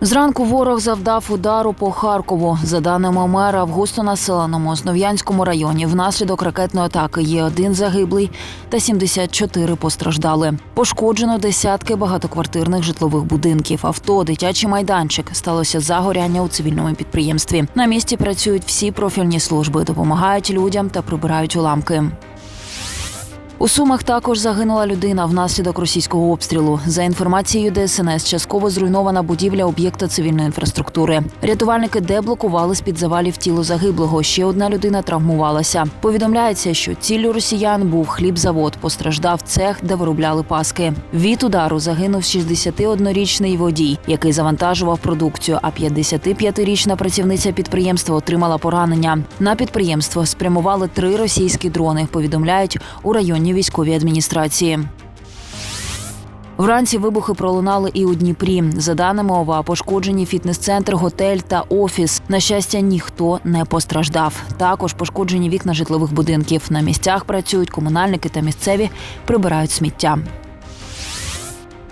Зранку ворог завдав удару по Харкову. За даними мера, в густонаселеному Основ'янському районі внаслідок ракетної атаки є один загиблий та 74 постраждали. Пошкоджено десятки багатоквартирних житлових будинків, авто, дитячий майданчик. Сталося загоряння у цивільному підприємстві. На місці працюють всі профільні служби, допомагають людям та прибирають уламки. У Сумах також загинула людина внаслідок російського обстрілу. За інформацією ДСНС, частково зруйнована будівля об'єкта цивільної інфраструктури. Рятувальники деблокували з під завалів тіло загиблого. Ще одна людина травмувалася. Повідомляється, що ціллю росіян був хлібзавод. Постраждав цех, де виробляли паски. Від удару загинув 61-річний водій, який завантажував продукцію. А 55-річна працівниця підприємства отримала поранення. На підприємство спрямували три російські дрони. Повідомляють у районній військовій адміністрації. Вранці вибухи пролунали і у Дніпрі. За даними ОВА, пошкоджені фітнес-центр, готель та офіс. На щастя, ніхто не постраждав. Також пошкоджені вікна житлових будинків. На місцях працюють комунальники та місцеві прибирають сміття.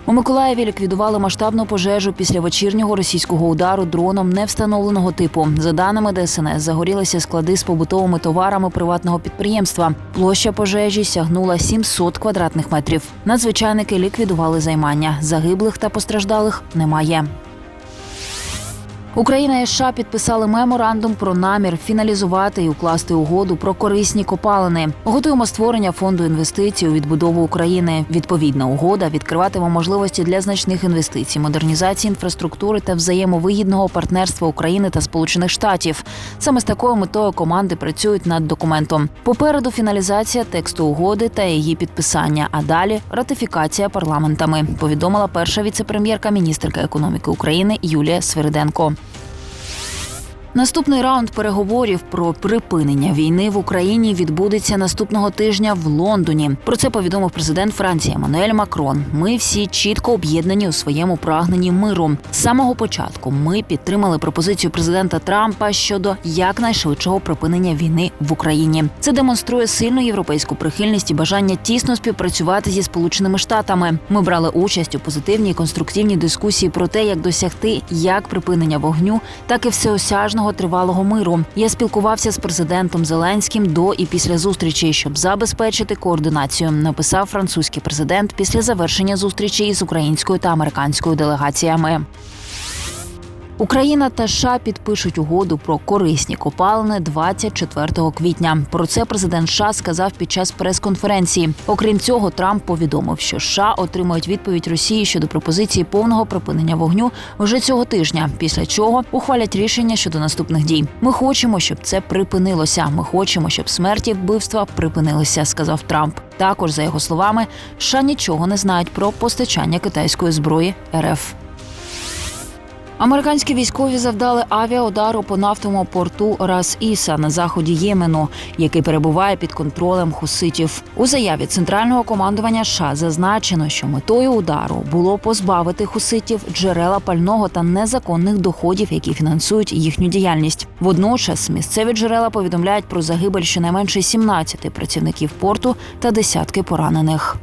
У Миколаєві ліквідували масштабну пожежу після вечірнього російського удару дроном невстановленого типу. За даними ДСНС, загорілися склади з побутовими товарами приватного підприємства. Площа пожежі сягнула 700 квадратних метрів. Надзвичайники ліквідували займання. Загиблих та постраждалих немає. Україна і США підписали меморандум про намір фіналізувати і укласти угоду про корисні копалини. Готуємо створення фонду інвестицій у відбудову України. Відповідна угода відкриватиме можливості для значних інвестицій, модернізації інфраструктури та взаємовигідного партнерства України та Сполучених Штатів. Саме з такою метою команди працюють над документом. Попереду фіналізація тексту угоди та її підписання, а далі ратифікація парламентами. Повідомила перша віцепрем'єрка міністерка економіки України Юлія Свириденко. Наступний раунд переговорів про припинення війни в Україні відбудеться наступного тижня в Лондоні. Про це повідомив президент Франції Еммануель Макрон. Ми всі чітко об'єднані у своєму прагненні миру. З самого початку ми підтримали пропозицію президента Трампа щодо якнайшвидшого припинення війни в Україні. Це демонструє сильну європейську прихильність і бажання тісно співпрацювати зі сполученими штатами. Ми брали участь у позитивній конструктивній дискусії про те, як досягти як припинення вогню, так і всеосяжного тривалого миру. Я спілкувався з президентом Зеленським до і після зустрічі, щоб забезпечити координацію. Написав французький президент після завершення зустрічі із українською та американською делегаціями. Україна та США підпишуть угоду про корисні копалини 24 квітня. Про це президент США сказав під час прес-конференції. Окрім цього, Трамп повідомив, що США отримають відповідь Росії щодо пропозиції повного припинення вогню вже цього тижня. Після чого ухвалять рішення щодо наступних дій. Ми хочемо, щоб це припинилося. Ми хочемо, щоб смерті вбивства припинилися, сказав Трамп. Також за його словами, США нічого не знають про постачання китайської зброї РФ. Американські військові завдали авіаудару по нафтовому порту Рас Іса на заході Ємену, який перебуває під контролем хуситів. У заяві центрального командування США зазначено, що метою удару було позбавити хуситів джерела пального та незаконних доходів, які фінансують їхню діяльність. Водночас місцеві джерела повідомляють про загибель щонайменше 17 працівників порту та десятки поранених.